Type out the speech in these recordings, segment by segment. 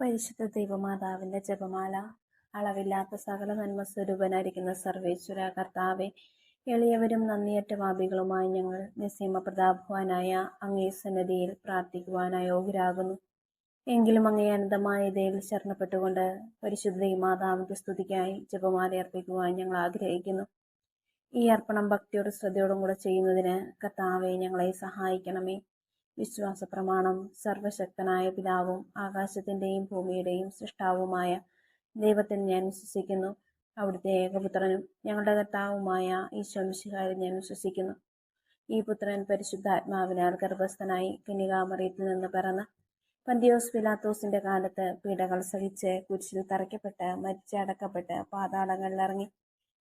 പരിശുദ്ധ ദൈവമാതാവിന്റെ ജപമാല അളവില്ലാത്ത സകല നന്മ സ്വരൂപനായിരിക്കുന്ന സർവേശ്വര കർത്താവെ എളിയവരും നന്ദിയറ്റ പാപികളുമായി ഞങ്ങൾ നിസീമ പ്രതാപവാനായ അങ്ങേ സന്നദ്ധിയിൽ പ്രാർത്ഥിക്കുവാനായി യോഗ്യരാകുന്നു. എങ്കിലും അങ്ങേ അനന്തമായ ഇതയിൽ ശരണപ്പെട്ടുകൊണ്ട് പരിശുദ്ധ ദൈവമാതാവിന്റെ സ്തുതിക്കായി ജപമാല അർപ്പിക്കുവാൻ ഞങ്ങൾ ആഗ്രഹിക്കുന്നു. ഈ അർപ്പണം ഭക്തിയോടും ശ്രദ്ധയോടും കൂടെ ചെയ്യുന്നതിന് കർത്താവെ ഞങ്ങളെ സഹായിക്കണമേ. വിശ്വാസ പ്രമാണം സർവശക്തനായ പിതാവും ആകാശത്തിന്റെയും ഭൂമിയുടെയും സൃഷ്ടാവുമായ ദൈവത്തിൽ ഞാൻ വിശ്വസിക്കുന്നു. അവിടുത്തെ ഏകപുത്രനും ഞങ്ങളുടെ കർത്താവുമായ ഈശോമിശിഹാരിൽ ഞാൻ വിശ്വസിക്കുന്നു. ഈ പുത്രൻ പരിശുദ്ധാത്മാവിനാൽ ഗർഭസ്ഥനായി കന്യകാമറിയത്തിൽ നിന്ന് പിറന്ന് പന്തിയോസ് പിലാത്തോസിന്റെ കാലത്ത് പീഡകൾ സഹിച്ച് കുരിശിൽ തറയ്ക്കപ്പെട്ട് മരിച്ചടക്കപ്പെട്ട് പാതാളങ്ങളിലിറങ്ങി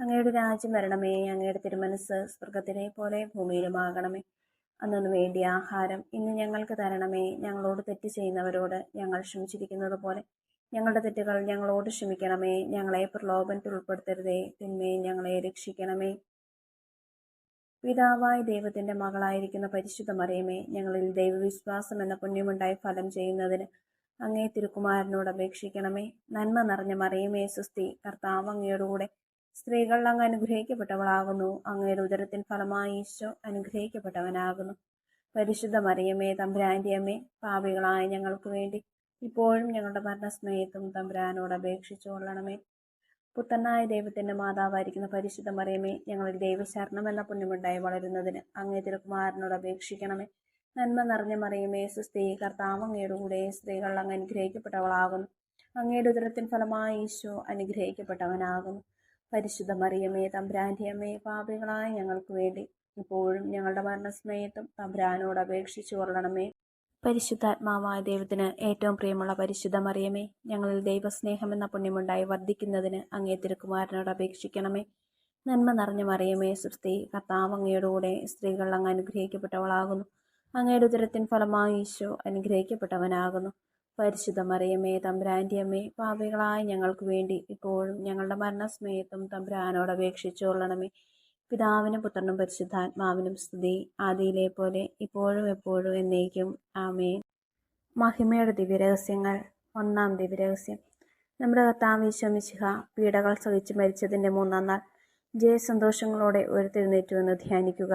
അങ്ങയുടെ രാജ്യം വരണമേ അങ്ങയുടെ തിരുമനസ് സ്വർഗത്തിലെ പോലെ ഭൂമിയിലുമാകണമേ. അന്നു വേണ്ടി ആഹാരം ഇന്ന് ഞങ്ങൾക്ക് തരണമേ. ഞങ്ങളോട് തെറ്റ് ചെയ്യുന്നവരോട് ഞങ്ങൾ ക്ഷമിച്ചിരിക്കുന്നത് പോലെ ഞങ്ങളുടെ തെറ്റുകൾ ഞങ്ങളോട് ക്ഷമിക്കണമേ. ഞങ്ങളെ പ്രലോഭനത്തിൽ ഉൾപ്പെടുത്തരുതേ. തിന്മയും ഞങ്ങളെ രക്ഷിക്കണമേ. പിതാവായ ദൈവത്തിന്റെ മകളായിരിക്കുന്ന പരിശുദ്ധ മറിയമേ ഞങ്ങളിൽ ദൈവവിശ്വാസം എന്ന പുണ്യമുണ്ടായി ഫലം ചെയ്യുന്നതിന് അങ്ങേ തിരുക്കുമാരനോട് അപേക്ഷിക്കണമേ. നന്മ നിറഞ്ഞ മറിയമേ സുസ്തി കർത്താവ് അങ്ങയോടുകൂടെ സ്ത്രീകൾ അങ്ങ് അനുഗ്രഹിക്കപ്പെട്ടവളാകുന്നു. അങ്ങയുടെ ഉദരത്തിൻ ഫലമായി ഈശോ അനുഗ്രഹിക്കപ്പെട്ടവനാകുന്നു. പരിശുദ്ധ മറിയമ്മേ തമ്പുരാന്റെ അമ്മേ പാപികളായ ഞങ്ങൾക്ക് വേണ്ടി ഇപ്പോഴും ഞങ്ങളുടെ മരണസ്മയത്തും തമ്പുരാനോട് അപേക്ഷിച്ചു കൊള്ളണമേ. പുത്തനായ ദൈവത്തിന്റെ മാതാവായിരിക്കുന്ന പരിശുദ്ധ മറിയമ്മേ ഞങ്ങളിൽ ദൈവശരണം എന്ന പുണ്യമുണ്ടായി വളരുന്നതിന് അങ്ങേ തിരുക്കുമാരനോട് അപേക്ഷിക്കണമേ. നന്മ നിറഞ്ഞ മറിയമേ സുസ്ത്രീ കർത്താവ് അങ്ങയുടെ കൂടെ സ്ത്രീകൾ അങ്ങ് അനുഗ്രഹിക്കപ്പെട്ടവളാകുന്നു. അങ്ങയുടെ ഉദരത്തിൻ ഫലമായി ഈശോ അനുഗ്രഹിക്കപ്പെട്ടവനാകുന്നു. പരിശുദ്ധ മറിയമേ തമ്പുരാന്റെ പാപികളായ ഞങ്ങൾക്ക് വേണ്ടി ഇപ്പോഴും ഞങ്ങളുടെ മരണസമയത്തും തമ്പ്രാനോട് അപേക്ഷിച്ചു കൊള്ളണമേ. പരിശുദ്ധാത്മാവായ ദൈവത്തിന് ഏറ്റവും പ്രിയമുള്ള പരിശുദ്ധ മറിയമേ ഞങ്ങളിൽ ദൈവസ്നേഹം എന്ന പുണ്യമുണ്ടായി വർദ്ധിക്കുന്നതിന് അങ്ങേ തിരുക്കുമാരനോട് അപേക്ഷിക്കണമേ. നന്മ നിറഞ്ഞ മറിയമേ സുസ്ഥി കർത്താവ് അങ്ങയുടെ കൂടെ സ്ത്രീകൾ അങ്ങ് അനുഗ്രഹിക്കപ്പെട്ടവളാകുന്നു. അങ്ങയുടെ ഉദരത്തിൻ ഫലമായി ഈശോ അനുഗ്രഹിക്കപ്പെട്ടവനാകുന്നു. പരിശുദ്ധ മറിയമ്മേ തമ്പുരാന്റെ അമ്മേ പാപികളായ ഞങ്ങൾക്ക് വേണ്ടി ഇപ്പോഴും ഞങ്ങളുടെ മരണസമയത്തും തമ്പുരാനോട് അപേക്ഷിച്ചുകൊള്ളണമേ പിതാവിനും പുത്രനും പരിശുദ്ധാത്മാവിനും സ്തുതി. ആദിയിലെ പോലെ ഇപ്പോഴും എപ്പോഴും എന്നേക്കും. ആമേ മഹിമയുടെ ദിവ്യരഹസ്യങ്ങൾ. ഒന്നാം ദിവ്യരഹസ്യം. നമ്മുടെ കർത്താവ് വിശ്വമിശിഹ പീഡകൾ സഹിച്ച് മരിച്ചതിന്റെ മൂന്നാം നാൾ. ജയസന്തോഷങ്ങളോടെ ഉയർത്തെഴുന്നേറ്റുവെന്ന് ധ്യാനിക്കുക.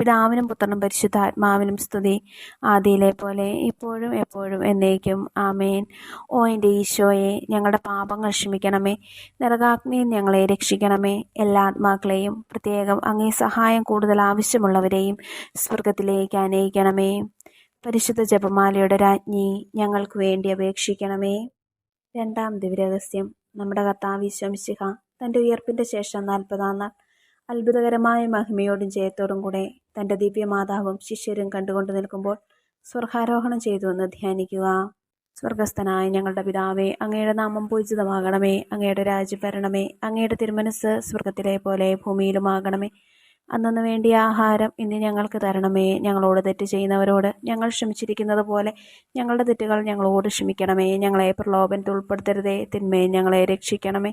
പിതാവിനും പുത്രനും പരിശുദ്ധാത്മാവിനും സ്തുതി. ആദിയിലെ പോലെ ഇപ്പോഴും എപ്പോഴും എന്നേക്കും. ആമേൻ. ഓ എന്റെ ഈശോയെ ഞങ്ങളുടെ പാപങ്ങൾ ക്ഷമിക്കണമേ. നരകാഗ്നിയിൽ ഞങ്ങളെ രക്ഷിക്കണമേ. എല്ലാ ആത്മാക്കളെയും പ്രത്യേകം അങ്ങേ സഹായം കൂടുതൽ ആവശ്യമുള്ളവരെയും സ്വർഗത്തിലേക്ക് അനയിക്കണമേ. പരിശുദ്ധ ജപമാലയുടെ രാജ്ഞി ഞങ്ങൾക്ക് വേണ്ടി അപേക്ഷിക്കണമേ. രണ്ടാം ദിവ്യരഹസ്യം. നമ്മുടെ കർത്താവ് ശംശിഹ തന്റെ ഉയർപ്പിന്റെ ശേഷം നാൽപ്പതാം നാൾ അത്ഭുതകരമായ മഹിമയോടും ജയത്തോടും കൂടെ തന്റെ ദിവ്യമാതാവും ശിഷ്യരും കണ്ടുകൊണ്ട് നിൽക്കുമ്പോൾ സ്വർഗാരോഹണം ചെയ്തു എന്ന് ധ്യാനിക്കുക. സ്വർഗസ്ഥനായ ഞങ്ങളുടെ പിതാവേ അങ്ങയുടെ നാമം പൂജിതമാകണമേ അങ്ങയുടെ രാജ്യം വരണമേ അങ്ങയുടെ തിരുമനസ് സ്വർഗത്തിലെ പോലെ ഭൂമിയിലുമാകണമേ. അന്നു വേണ്ടിയ ആഹാരം ഇന്ന് ഞങ്ങൾക്ക് തരണമേ. ഞങ്ങളോട് തെറ്റ് ചെയ്യുന്നവരോട് ഞങ്ങൾ ക്ഷമിച്ചിരിക്കുന്നത് പോലെ ഞങ്ങളുടെ തെറ്റുകൾ ഞങ്ങളോട് ക്ഷമിക്കണമേ. ഞങ്ങളെ പ്രലോഭനത്തിൽ ഉൾപ്പെടുത്തരുതേ. തിന്മയെ ഞങ്ങളെ രക്ഷിക്കണമേ.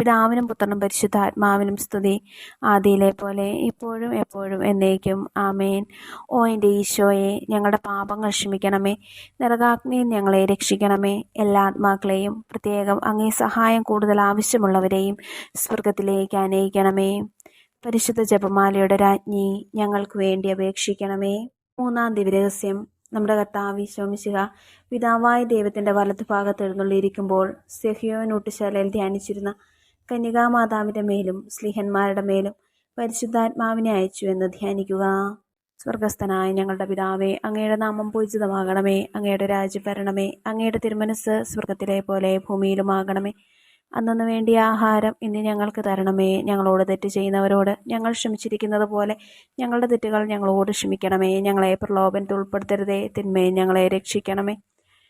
പിതാവിനും പുത്രനും പരിശുദ്ധാത്മാവിനും സ്തുതി. ആദിയിലെ പോലെ ഇപ്പോഴും എപ്പോഴും എന്നേക്കും. ആമേൻ. ഓ എന്റെ ഈശോയെ ഞങ്ങളുടെ പാപങ്ങൾ ക്ഷമിക്കണമേ. നരകാഗ്നിയിൽ ഞങ്ങളെ രക്ഷിക്കണമേ. എല്ലാ ആത്മാക്കളെയും പ്രത്യേകം അങ്ങേ സഹായം കൂടുതൽ ആവശ്യമുള്ളവരെയും സ്വർഗത്തിലേക്ക് അനയിക്കണമേ. പരിശുദ്ധ ജപമാലയുടെ രാജ്ഞി ഞങ്ങൾക്ക് വേണ്ടി അപേക്ഷിക്കണമേ. മൂന്നാം ദിവരഹസ്യം നമ്മുടെ കർത്താവ് ശോമിശിക പിതാവായ ദൈവത്തിന്റെ വലതുഭാഗത്ത് എഴുന്നള്ളിയിരിക്കുമ്പോൾ സെഹിയോനൂട്ടുശാലയിൽ ധ്യാനിച്ചിരുന്ന കന്യകാമാതാവിന്റെ മേലും സ്ലിഹന്മാരുടെ മേലും പരിശുദ്ധാത്മാവിനെ അയച്ചു എന്ന് ധ്യാനിക്കുക. സ്വർഗസ്ഥനായ ഞങ്ങളുടെ പിതാവേ അങ്ങയുടെ നാമം പൂജിതമാകണമേ അങ്ങയുടെ രാജ്യം വരണമേ അങ്ങയുടെ തിരുമനസ് സ്വർഗത്തിലെ പോലെ ഭൂമിയിലുമാകണമേ. അന്നു വേണ്ടിയ ആഹാരം ഇന്ന് ഞങ്ങൾക്ക് തരണമേ. ഞങ്ങളോട് തെറ്റ് ചെയ്യുന്നവരോട് ഞങ്ങൾ ക്ഷമിച്ചിരിക്കുന്നത് പോലെ ഞങ്ങളുടെ തെറ്റുകൾ ഞങ്ങളോട് ക്ഷമിക്കണമേ. ഞങ്ങളെ പ്രലോഭനത്തിൽ ഉൾപ്പെടുത്തരുതേ. തിന്മയെ ഞങ്ങളെ രക്ഷിക്കണമേ.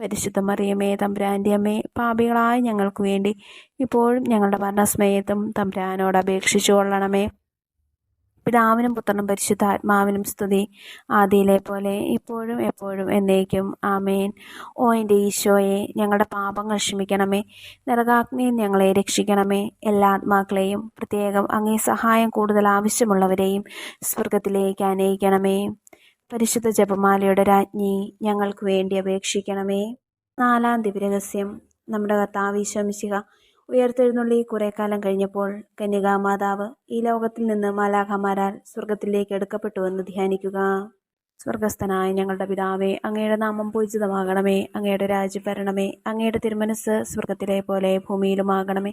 പരിശുദ്ധ മറിയമേ തമ്പുരാന്റെ അമ്മേ പാപികളായ ഞങ്ങൾക്ക് വേണ്ടി ഇപ്പോഴും ഞങ്ങളുടെ മരണസ്മേയത്തും തമ്പുരാനോട് അപേക്ഷിച്ചു കൊള്ളണമേ. പിതാവിനും പുത്രനും പരിശുദ്ധ ആത്മാവിനും സ്തുതി. ആദിയിലെ പോലെ ഇപ്പോഴും എപ്പോഴും എന്നേക്കും. ആമേൻ. ഓ എന്റെ ഈശോയെ ഞങ്ങളുടെ പാപങ്ങൾ ക്ഷമിക്കണമേ. നരകാഗ്നിയിൽ ഞങ്ങളെ രക്ഷിക്കണമേ. എല്ലാ ആത്മാക്കളെയും പ്രത്യേകം അങ്ങേ സഹായം കൂടുതൽ ആവശ്യമുള്ളവരെയും സ്വർഗത്തിലേക്ക് അനയിക്കണമേ. പരിശുദ്ധ ജപമാലയുടെ രാജ്ഞി ഞങ്ങൾക്ക് വേണ്ടി അപേക്ഷിക്കണമേ. നാലാം ദിവ്യരഹസ്യം. നമ്മുടെ കർത്താവിശ്വമിശിക ഉയർത്തെഴുന്നള്ളി കുറെ കാലം കഴിഞ്ഞപ്പോൾ കന്യകാമാതാവ് ഈ ലോകത്തിൽ നിന്ന് മാലാഖമാരാൽ സ്വർഗത്തിലേക്ക് എടുക്കപ്പെട്ടുവെന്ന് ധ്യാനിക്കുക. സ്വർഗസ്ഥനായ ഞങ്ങളുടെ പിതാവേ അങ്ങയുടെ നാമം പൂജിതമാകണമേ. അങ്ങയുടെ രാജ്യം വരണമേ. അങ്ങയുടെ തിരുമനസ് സ്വർഗത്തിലെ പോലെ ഭൂമിയിലുമാകണമേ.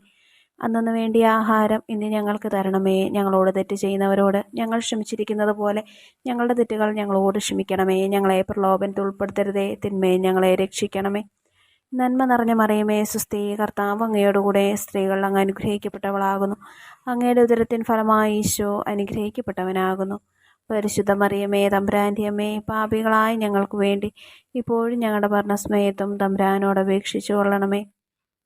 അന്നു വേണ്ടി ആഹാരം ഇന്ന് ഞങ്ങൾക്ക് തരണമേ. ഞങ്ങളോട് തെറ്റ് ചെയ്യുന്നവരോട് ഞങ്ങൾ ക്ഷമിച്ചിരിക്കുന്നത് പോലെ ഞങ്ങളുടെ തെറ്റുകൾ ഞങ്ങളോട് ക്ഷമിക്കണമേ. ഞങ്ങളെ പ്രലോഭനത്തിൽ ഉൾപ്പെടുത്തരുതേ. തിന്മയെ ഞങ്ങളെ രക്ഷിക്കണമേ. നന്മ നിറഞ്ഞ മറിയമേ സുസ്ഥീ. കർത്താവ് അങ്ങയോടുകൂടെ സ്ത്രീകൾ അങ്ങ് അനുഗ്രഹിക്കപ്പെട്ടവളാകുന്നു. അങ്ങയുടെ ഉദരത്തിൻ ഫലമായി ഈശോ അനുഗ്രഹിക്കപ്പെട്ടവനാകുന്നു. പരിശുദ്ധ മറിയമേ തമ്പുരാന്റെ പാപികളായ ഞങ്ങൾക്ക് വേണ്ടി ഇപ്പോഴും ഞങ്ങളുടെ ഭരണസ്മയത്തും തമ്പുരാനോട് അപേക്ഷിച്ചു കൊള്ളണമേ.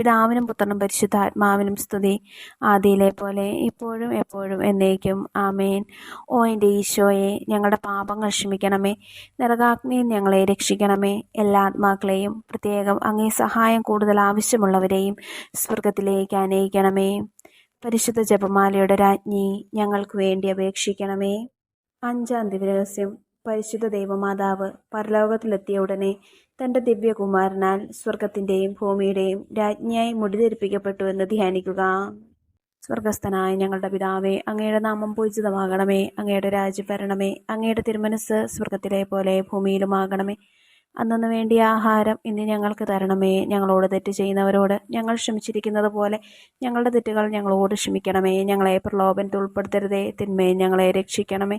പിതാവിനും പുത്രനും പരിശുദ്ധാത്മാവിനും സ്തുതി. ആദിയിലെ പോലെ ഇപ്പോഴും എപ്പോഴും എന്നേക്കും. ആമേൻ. ഓ എന്റെ ഈശോയെ ഞങ്ങളുടെ പാപങ്ങൾ ക്ഷമിക്കണമേ. നരകാഗ്നിയിൽ ഞങ്ങളെ രക്ഷിക്കണമേ. എല്ലാ ആത്മാക്കളെയും പ്രത്യേകം അങ്ങേ സഹായം കൂടുതൽ ആവശ്യമുള്ളവരെയും സ്വർഗത്തിലേക്ക് അനയിക്കണമേ. പരിശുദ്ധ ജപമാലയുടെ രാജ്ഞി ഞങ്ങൾക്ക് വേണ്ടി അപേക്ഷിക്കണമേ. അഞ്ചാം ദിവരഹസ്യം പരിശുദ്ധ ദൈവമാതാവ് പരലോകത്തിലെത്തിയ ഉടനെ തന്റെ ദിവ്യകുമാരനാൽ സ്വർഗത്തിന്റെയും ഭൂമിയുടെയും രാജ്ഞിയായി മുടിതെരിപ്പിക്കപ്പെട്ടു എന്ന് ധ്യാനിക്കുക. സ്വർഗസ്ഥനായ ഞങ്ങളുടെ പിതാവേ അങ്ങയുടെ നാമം പൂജിതമാകണമേ അങ്ങയുടെ രാജ്യഭരണമേ അങ്ങയുടെ തിരുമനസ് സ്വർഗത്തിലെ പോലെ ഭൂമിയിലുമാകണമേ. അന്നു വേണ്ടിയ ആഹാരം ഇന്ന് ഞങ്ങൾക്ക് തരണമേ. ഞങ്ങളോട് തെറ്റ് ചെയ്യുന്നവരോട് ഞങ്ങൾ ക്ഷമിച്ചിരിക്കുന്നത് പോലെ ഞങ്ങളുടെ തെറ്റുകൾ ഞങ്ങളോട് ക്ഷമിക്കണമേ. ഞങ്ങളെ പ്രലോഭനത്തിൽ ഉൾപ്പെടുത്തരുതേ. തിന്മയെ ഞങ്ങളെ രക്ഷിക്കണമേ.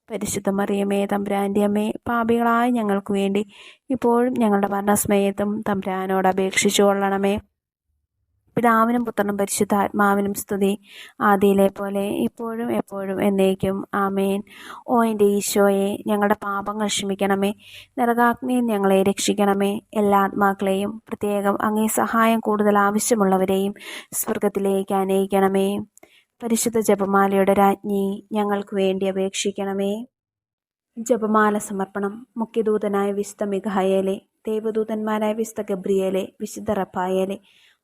പരിശുദ്ധ മറിയമേ തമ്പുരാന്റെ അമ്മേ പാപികളായ ഞങ്ങൾക്ക് വേണ്ടി ഇപ്പോഴും ഞങ്ങളുടെ മരണസ്മയത്തും തമ്പുരാനോട് അപേക്ഷിച്ചു കൊള്ളണമേ. പിതാവിനും പുത്രനും പരിശുദ്ധാത്മാവിനും സ്തുതി. ആദിയിലെ പോലെ ഇപ്പോഴും എപ്പോഴും എന്നേക്കും. ആമേൻ. ഓ എന്റെ ഈശോയെ ഞങ്ങളുടെ പാപങ്ങൾ ക്ഷമിക്കണമേ. നരകാഗ്നിയിൽ ഞങ്ങളെ രക്ഷിക്കണമേ. എല്ലാ ആത്മാക്കളെയും പ്രത്യേകം അങ്ങേ സഹായം കൂടുതൽ ആവശ്യമുള്ളവരെയും സ്വർഗത്തിലേക്ക് അനയിക്കണമേ പരിശുദ്ധ ജപമാലയുടെ രാജ്ഞി ഞങ്ങൾക്ക് വേണ്ടി അപേക്ഷിക്കണമേ. ജപമാല സമർപ്പണം. മുഖ്യദൂതനായ വിശുദ്ധ മിഘായേലെ ദേവദൂതന്മാരായ വിശുദ്ധ ഗബ്രിയേലെ വിശുദ്ധ റഫായേലെ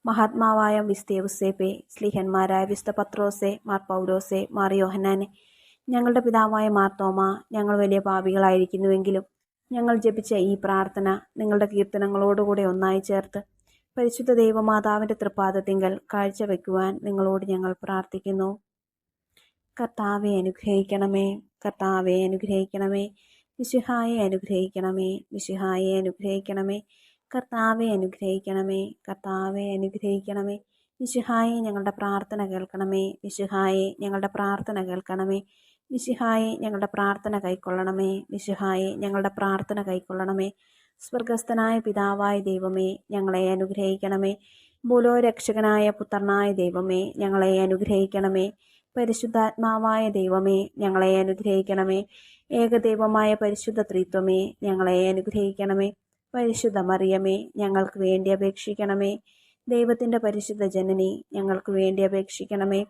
മഹാത്മാവായ വിസ്തേ ഉസേപ്പെ സ്ലിഹന്മാരായ വിസ്ത പത്രോസെ മാർ പൗലോസെ മാർ യോഹനാനെ ഞങ്ങളുടെ പിതാവായ മാർത്തോമ ഞങ്ങൾ വലിയ പാപികളായിരിക്കുന്നുവെങ്കിലും ഞങ്ങൾ ജപിച്ച ഈ പ്രാർത്ഥന നിങ്ങളുടെ കീർത്തനങ്ങളോടുകൂടെ ഒന്നായി ചേർത്ത് പരിശുദ്ധ ദൈവമാതാവിന്റെ തൃപ്പാദത്തിങ്കൽ കാഴ്ചവെക്കുവാൻ നിങ്ങളോട് ഞങ്ങൾ പ്രാർത്ഥിക്കുന്നു. കർത്താവെ അനുഗ്രഹിക്കണമേ. കർത്താവെ അനുഗ്രഹിക്കണമേ. വിശുഹായെ അനുഗ്രഹിക്കണമേ. വിശുഹായെ അനുഗ്രഹിക്കണമേ. കർത്താവെ അനുഗ്രഹിക്കണമേ. കർത്താവെ അനുഗ്രഹിക്കണമേ. വിശുഹായെ ഞങ്ങളുടെ പ്രാർത്ഥന കേൾക്കണമേ. വിശുഹായെ ഞങ്ങളുടെ പ്രാർത്ഥന കേൾക്കണമേ. വിശുഹായെ ഞങ്ങളുടെ പ്രാർത്ഥന കൈക്കൊള്ളണമേ. വിശുഹായെ ഞങ്ങളുടെ പ്രാർത്ഥന കൈക്കൊള്ളണമേ. സ്വർഗസ്ഥനായ പിതാവായ ദൈവമേ ഞങ്ങളെ അനുഗ്രഹിക്കണമേ. മൂലോരക്ഷകനായ പുത്രനായ ദൈവമേ ഞങ്ങളെ അനുഗ്രഹിക്കണമേ. പരിശുദ്ധാത്മാവായ ദൈവമേ ഞങ്ങളെ അനുഗ്രഹിക്കണമേ. ഏകദൈവമായ പരിശുദ്ധ ത്രിത്വമേ ഞങ്ങളെ അനുഗ്രഹിക്കണമേ. പരിശുദ്ധ മറിയമേ ഞങ്ങൾക്ക് വേണ്ടി അപേക്ഷിക്കണമേ. ദൈവത്തിന്റെ പരിശുദ്ധ ജനനി ഞങ്ങൾക്ക് വേണ്ടി അപേക്ഷിക്കണമേ.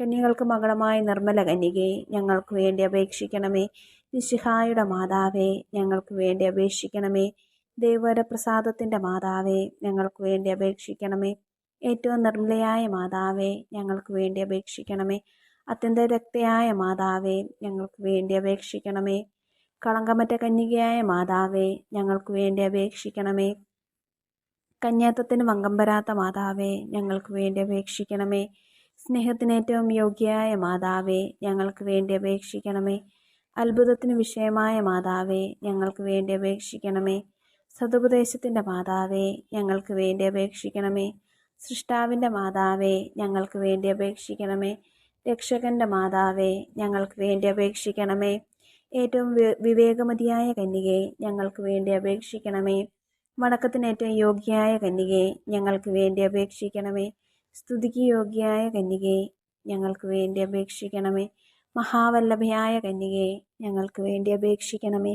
കന്യകൾക്ക് മകളമായ നിർമ്മല കന്യകയെ ഞങ്ങൾക്ക് വേണ്ടി അപേക്ഷിക്കണമേ. നിശിഹായുടെ മാതാവേ ഞങ്ങൾക്ക് വേണ്ടി അപേക്ഷിക്കണമേ. ദൈവരപ്രസാദത്തിന്റെ മാതാവേ ഞങ്ങൾക്ക് വേണ്ടി അപേക്ഷിക്കണമേ. ഏറ്റവും നിർമ്മലയായ മാതാവേ ഞങ്ങൾക്ക് വേണ്ടി അപേക്ഷിക്കണമേ. അത്യന്ത രക്തയായ മാതാവേ ഞങ്ങൾക്ക് വേണ്ടി അപേക്ഷിക്കണമേ. കളങ്കമറ്റ കന്യകയായ മാതാവേ ഞങ്ങൾക്ക് വേണ്ടി അപേക്ഷിക്കണമേ. കന്യാത്തത്തിന് വങ്കം വരാത്ത മാതാവേ ഞങ്ങൾക്ക് വേണ്ടി അപേക്ഷിക്കണമേ. സ്നേഹത്തിന് ഏറ്റവും യോഗ്യയായ മാതാവേ ഞങ്ങൾക്ക് വേണ്ടി അപേക്ഷിക്കണമേ. അത്ഭുതത്തിന് വിഷയമായ മാതാവേ ഞങ്ങൾക്ക് വേണ്ടി അപേക്ഷിക്കണമേ. സതുപദേശത്തിന്റെ മാതാവേ ഞങ്ങൾക്ക് വേണ്ടി അപേക്ഷിക്കണമേ. സൃഷ്ടാവിന്റെ മാതാവേ ഞങ്ങൾക്ക് വേണ്ടി അപേക്ഷിക്കണമേ. രക്ഷകന്റെ മാതാവേ ഞങ്ങൾക്ക് വേണ്ടി അപേക്ഷിക്കണമേ. ഏറ്റവും വിവേകമതിയായ കന്യകയെ ഞങ്ങൾക്ക് വേണ്ടി അപേക്ഷിക്കണമേ. വടക്കത്തിന് ഏറ്റവും യോഗ്യയായ കന്യകയെ ഞങ്ങൾക്ക് വേണ്ടി അപേക്ഷിക്കണമേ. സ്തുതിക്ക് യോഗ്യയായ കന്യകയെ ഞങ്ങൾക്ക് വേണ്ടി അപേക്ഷിക്കണമേ. മഹാവല്ലഭയായ കന്യകയെ ഞങ്ങൾക്ക് വേണ്ടി അപേക്ഷിക്കണമേ.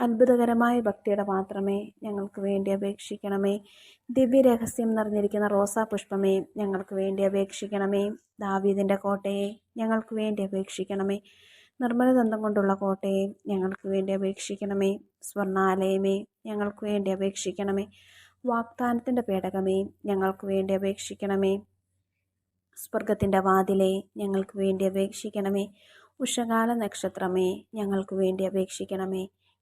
അത്ഭുതകരമായ ഭക്തിയുടെ മാത്രമേ ഞങ്ങൾക്ക് വേണ്ടി അപേക്ഷിക്കണമേ. ദിവ്യരഹസ്യം നിറഞ്ഞിരിക്കുന്ന റോസാ പുഷ്പമേ ഞങ്ങൾക്ക് വേണ്ടി അപേക്ഷിക്കണമേ. ദാവീദിന്റെ കോട്ടയെ ഞങ്ങൾക്ക് വേണ്ടി അപേക്ഷിക്കണമേ. നിർമ്മലദന്തം കൊണ്ടുള്ള കോട്ടയെ ഞങ്ങൾക്ക് വേണ്ടി അപേക്ഷിക്കണമേ. സ്വർണാലയമേ ഞങ്ങൾക്ക് വേണ്ടി അപേക്ഷിക്കണമേ. വാഗ്ദാനത്തിന്റെ പേടകമേ ഞങ്ങൾക്ക് വേണ്ടി അപേക്ഷിക്കണമേ. സ്വർഗത്തിന്റെ വാതിലെ ഞങ്ങൾക്ക് വേണ്ടി അപേക്ഷിക്കണമേ. ഉഷകാല നക്ഷത്രമേ ഞങ്ങൾക്ക് വേണ്ടി അപേക്ഷിക്കണമേ.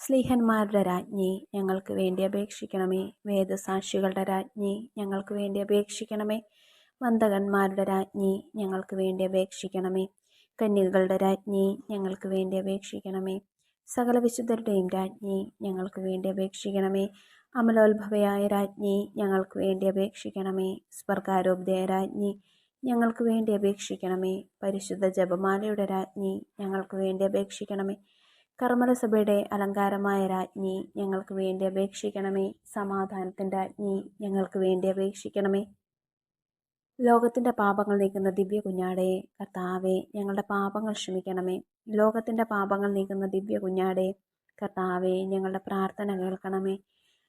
സ്ലീഹന്മാരുടെ രാജ്ഞി ഞങ്ങൾക്ക് വേണ്ടി അപേക്ഷിക്കണമേ. വേദസാക്ഷികളുടെ രാജ്ഞി ഞങ്ങൾക്ക് വേണ്ടി അപേക്ഷിക്കണമേ. വന്ദകന്മാരുടെ രാജ്ഞി ഞങ്ങൾക്ക് വേണ്ടി അപേക്ഷിക്കണമേ. കന്യകകളുടെ രാജ്ഞി ഞങ്ങൾക്ക് വേണ്ടി അപേക്ഷിക്കണമേ. സകല വിശുദ്ധരുടെയും രാജ്ഞി ഞങ്ങൾക്ക് വേണ്ടി അപേക്ഷിക്കണമേ. അമലോത്ഭവയായ രാജ്ഞി ഞങ്ങൾക്ക് വേണ്ടി അപേക്ഷിക്കണമേ. സ്വർഗാരോഗ്യ രാജ്ഞി ഞങ്ങൾക്ക് വേണ്ടി അപേക്ഷിക്കണമേ. പരിശുദ്ധ ജപമാലയുടെ രാജ്ഞി ഞങ്ങൾക്ക് വേണ്ടി അപേക്ഷിക്കണമേ. കർമ്മലസഭയുടെ അലങ്കാരമായ രാജ്ഞി ഞങ്ങൾക്ക് വേണ്ടി അപേക്ഷിക്കണമേ. സമാധാനത്തിന്റെ രാജ്ഞി ഞങ്ങൾക്ക് വേണ്ടി അപേക്ഷിക്കണമേ. ലോകത്തിന്റെ പാപങ്ങൾ നീക്കുന്ന ദിവ്യ കുഞ്ഞാടേ കർത്താവെ ഞങ്ങളുടെ പാപങ്ങൾ ക്ഷമിക്കണമേ. ലോകത്തിന്റെ പാപങ്ങൾ നീക്കുന്ന ദിവ്യ കുഞ്ഞാടേ കർത്താവെ ഞങ്ങളുടെ പ്രാർത്ഥന കേൾക്കണമേ.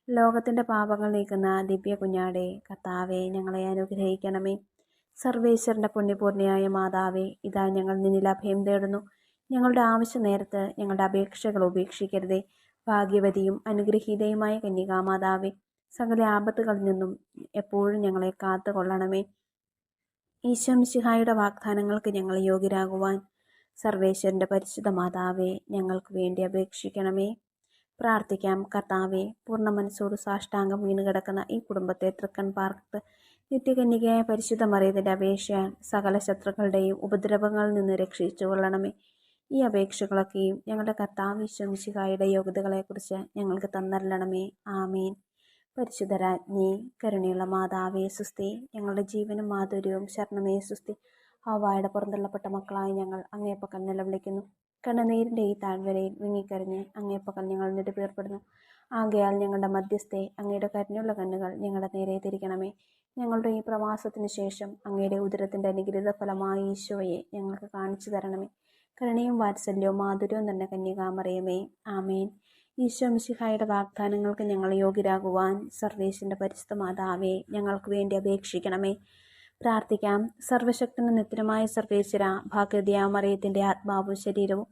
ലോകത്തിന്റെ പാപങ്ങൾ നീക്കുന്ന ദിവ്യ കുഞ്ഞാടേ കർത്താവെ ഞങ്ങളെ അനുഗ്രഹിക്കണമേ. സർവേശ്വരന്റെ പുണ്യപൂർണയായ മാതാവേ ഇതാ ഞങ്ങൾ നിന്നിൽ അഭയം തേടുന്നു. ഞങ്ങളുടെ ആവശ്യ നേരത്ത് ഞങ്ങളുടെ അപേക്ഷകൾ ഉപേക്ഷിക്കരുതേ. ഭാഗ്യവതിയും അനുഗ്രഹീതയുമായ കന്യകാമാതാവെ സകല ആപത്തുകളിൽ നിന്നും എപ്പോഴും ഞങ്ങളെ കാത്തുകൊള്ളണമേ. ഈശോമിശിഹായുടെ വാഗ്ദാനങ്ങൾക്ക് ഞങ്ങൾ യോഗ്യരാകുവാൻ സർവേശ്വരന്റെ പരിശുദ്ധ മാതാവെ ഞങ്ങൾക്ക് വേണ്ടി അപേക്ഷിക്കണമേ. പ്രാർത്ഥിക്കാം കർത്താവെ പൂർണ മനസ്സോട് സാഷ്ടാംഗം വീണ് കിടക്കുന്ന ഈ കുടുംബത്തെ തൃക്കൺ പാർക്കത്ത് നിത്യകന്യകയായ പരിശുദ്ധ മറിയതിന്റെ അപേക്ഷ സകല ശത്രുക്കളുടെയും ഉപദ്രവങ്ങളിൽ നിന്ന് രക്ഷിച്ചു കൊള്ളണമേ ഈ അപേക്ഷകളൊക്കെയും ഞങ്ങളുടെ കർത്താവ് ഈശോമിശിഹായുടെ യോഗ്യതകളെക്കുറിച്ച് ഞങ്ങൾക്ക് തന്നല്ലണമേ ആമീൻ. പരിശുദ്ധരാജ്ഞി കരുണയുള്ള മാതാവേ സുസ്തി ഞങ്ങളുടെ ജീവനും മാധുര്യവും ശരണമേ സുസ്തി ഹവായുടെ പുറന്തള്ളപ്പെട്ട മക്കളായി ഞങ്ങൾ അങ്ങേപ്പക്കൽ നിലവിളിക്കുന്നു. കണ്ണുനീരിന്റെ ഈ താഴ്വരയിൽ വിങ്ങിക്കരഞ്ഞ് അങ്ങേപ്പക്കൽ ഞങ്ങൾ നെടുപേർപ്പെടുന്നു ആകയാൽ ഞങ്ങളുടെ മധ്യസ്ഥെ അങ്ങയുടെ കരുണയുള്ള കണ്ണുകൾ ഞങ്ങളുടെ നേരെ തിരിക്കണമേ. ഞങ്ങളുടെ ഈ പ്രവാസത്തിന് ശേഷം അങ്ങയുടെ ഉദരത്തിന്റെ അനുഗ്രഹ ഫലമായ ഈശോയെ ഞങ്ങൾക്ക് കാണിച്ചു തരണമേ. കരുണയും വാത്സല്യവും മാധുര്യവും തന്നെ കന്യകാമറിയമേ ആമേൻ. ഈശോ മിശിഹായുടെ വാഗ്ദാനങ്ങൾക്ക് ഞങ്ങൾ യോഗ്യരാകുവാൻ സർവേശിന്റെ പരിശുദ്ധ മാതാവേ ഞങ്ങൾക്ക് വേണ്ടി അപേക്ഷിക്കണമേ. പ്രാർത്ഥിക്കാം. സർവശക്തനും നിത്യമായ സർവേശ്വര ഭാഗ്യതയാമറിയത്തിന്റെ ആത്മാവും ശരീരവും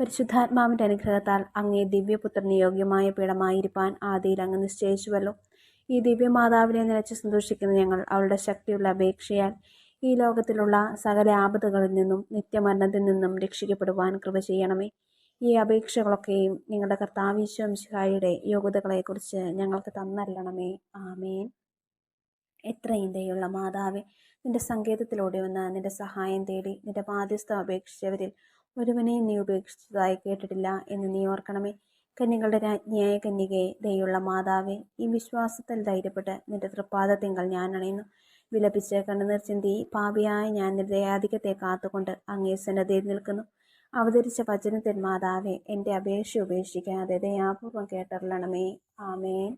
പരിശുദ്ധാത്മാവിന്റെ അനുഗ്രഹത്താൽ അങ്ങേ ദിവ്യപുത്രന് യോഗ്യമായ പീഠമായിരിക്കാൻ ആദിയിൽ അങ്ങ് നിശ്ചയിച്ചുവല്ലോ. ഈ ദിവ്യമാതാവിനെ നിലച്ച് സന്തോഷിക്കുന്ന ഞങ്ങൾ അവളുടെ ശക്തിയുള്ള അപേക്ഷയാൽ ഈ ലോകത്തിലുള്ള സകല ആപത്തുകളിൽ നിന്നും നിത്യമരണത്തിൽ നിന്നും രക്ഷിക്കപ്പെടുവാൻ കൃപ ചെയ്യണമേ. ഈ അപേക്ഷകളൊക്കെയും നിങ്ങളുടെ കർത്താവിശ്വംശായുടെ യോഗ്യതകളെക്കുറിച്ച് ഞങ്ങൾക്ക് തന്നല്ലണമേ ആമേൻ. എത്രയും ദയുള്ള മാതാവേ നിന്റെ സങ്കേതത്തിലൂടെ വന്ന് നിന്റെ സഹായം തേടി നിന്റെ ബാധ്യസ്ഥ അപേക്ഷിച്ചവരിൽ ഒരുവനെയും നീ ഉപേക്ഷിച്ചതായി കേട്ടിട്ടില്ല എന്ന് നീ ഓർക്കണമേ. കന്യകളുടെ രാജ്ഞിയായ കന്യകയെ ദയുള്ള മാതാവേ ഈ വിശ്വാസത്തിൽ ധൈര്യപ്പെട്ട് നിന്റെ തൃപ്പാദത്തിങ്കൽ ഞാൻ അണയുന്നു. വിലപിച്ച് കണ്ണുനീർ ചിന്തി പാപിയായ ഞാൻ ദയാധികത്തെ കാത്തുകൊണ്ട് അങ്ങേ സന്നദ്ധയിൽ നിൽക്കുന്നു. അവതരിച്ച വചനത്തിൽ മാതാവേ എന്റെ അപേക്ഷ ഉപേക്ഷിക്കാതെ ദയാപൂർവം കേട്ടറിയണമേ. ആമേൻ.